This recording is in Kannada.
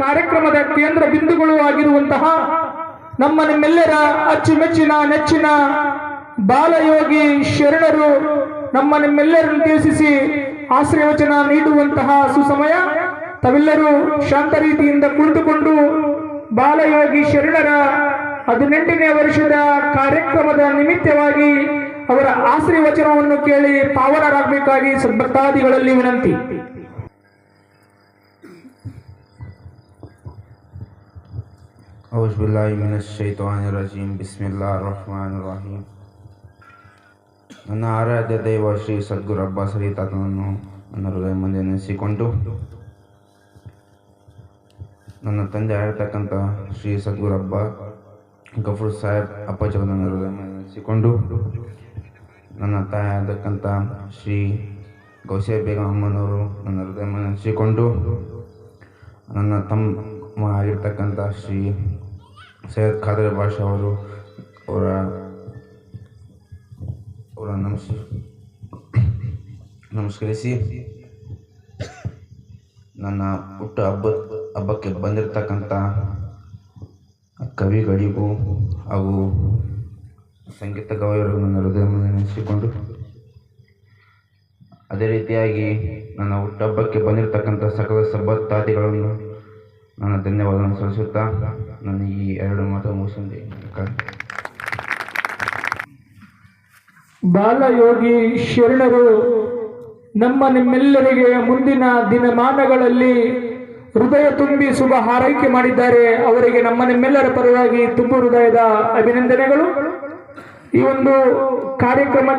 ಕಾರ್ಯಕ್ರಮದ ಕೇಂದ್ರ ಬಿಂದುಗಳು ಆಗಿರುವಂತಹ ನಮ್ಮ ನಿಮ್ಮೆಲ್ಲರ ಅಚ್ಚುಮೆಚ್ಚಿನ, ನೆಚ್ಚಿನ ಬಾಲಯೋಗಿ ಶರಣರು ನಮ್ಮ ನಿಮ್ಮೆಲ್ಲರನ್ನು ಉದ್ದೇಶಿಸಿ ಆಶ್ರಯವಚನ ನೀಡುವಂತಹ ಸುಸಮಯ. ತಾವೆಲ್ಲರೂ ಶಾಂತ ರೀತಿಯಿಂದ ಕುಳಿತುಕೊಂಡು ಬಾಲಯೋಗಿ ಶರಣರ ಹದಿನೆಂಟನೇ ವರ್ಷದ ಕಾರ್ಯಕ್ರಮದ ನಿಮಿತ್ತವಾಗಿ ಅವರ ಆಶ್ರಯವಚನವನ್ನು ಕೇಳಿ ಪಾವನರಾಗಬೇಕಾಗಿ ಸದ್ಭಕ್ತಾದಿಗಳಲ್ಲಿ ವಿನಂತಿ. ನನ್ನ ಆರಾಧ್ಯ ದೈವ ಶ್ರೀ ಸದ್ಗುರು ಅಬ್ಬಾ ಸರಿತಾತನನ್ನು ನನ್ನ ಹೃದಯ ಮುಂದೆ ನೆನೆಸಿಕೊಂಡು ನನ್ನ ತಂದೆ ಆಗಿರ್ತಕ್ಕಂಥ ಶ್ರೀ ಸದ್ಗುರು ಅಬ್ಬ ಗಫೂರ್ ಸಾಹೇಬ್ ಅಪ್ಪಾಜಿ ನನ್ನ ಹೃದಯ ಮುಂದೆ ನೆನೆಸಿಕೊಂಡು ನನ್ನ ತಾಯಿ ಆಗಿರ್ತಕ್ಕಂಥ ಶ್ರೀ ಗೌಸೆ ಬೇಗಂ ಅಮ್ಮನವರು ನನ್ನ ಹೃದಯ ಮುಂದೆ ನೆನೆಸಿಕೊಂಡು ನನ್ನ ತಮ್ಮ ಆಗಿರ್ತಕ್ಕಂಥ ಶ್ರೀ ಸೈಯದ್ ಖಾದರ್ ಭಾಷ ಅವರು, ಅವರ ಅವರ ನಮಸ್, ನಮಸ್ಕರಿಸಿ, ನನ್ನ ಹುಟ್ಟ ಹಬ್ಬ, ಹಬ್ಬಕ್ಕೆ ಬಂದಿರತಕ್ಕಂಥ ಕವಿಗಳಿಗೂ ಹಾಗೂ ಸಂಗೀತ ಗವಾಯಿಗಳು ನನ್ನ ಹೃದಯ ನೆನೆಸಿಕೊಂಡು, ಅದೇ ರೀತಿಯಾಗಿ ನನ್ನ ಹುಟ್ಟುಹಬ್ಬಕ್ಕೆ ಬಂದಿರತಕ್ಕಂಥ ಸಕಲ ಸಬ್ಬತ್ತಾದಿಗಳನ್ನು ನನ್ನ ಧನ್ಯವಾದವನ್ನು ಸಲ್ಲಿಸುತ್ತಾ, ನನ್ನ ಈ ಎರಡು ಮಾತು ಮುಗಿಸಿ ಬಾಲಯೋಗಿ ಶರಣರು, ನಮ್ಮ ನಿಮ್ಮೆಲ್ಲರಿಗೆ ಮುಂದಿನ ದಿನಮಾನಗಳಲ್ಲಿ ಹೃದಯ ತುಂಬಿ ಶುಭ ಹಾರೈಕೆ ಮಾಡಿದ್ದಾರೆ. ಅವರಿಗೆ ನಮ್ಮ ನಿಮ್ಮೆಲ್ಲರ ಪರವಾಗಿ ತುಂಬು ಹೃದಯದ ಅಭಿನಂದನೆಗಳು. ಈ ಒಂದು ಕಾರ್ಯಕ್ರಮ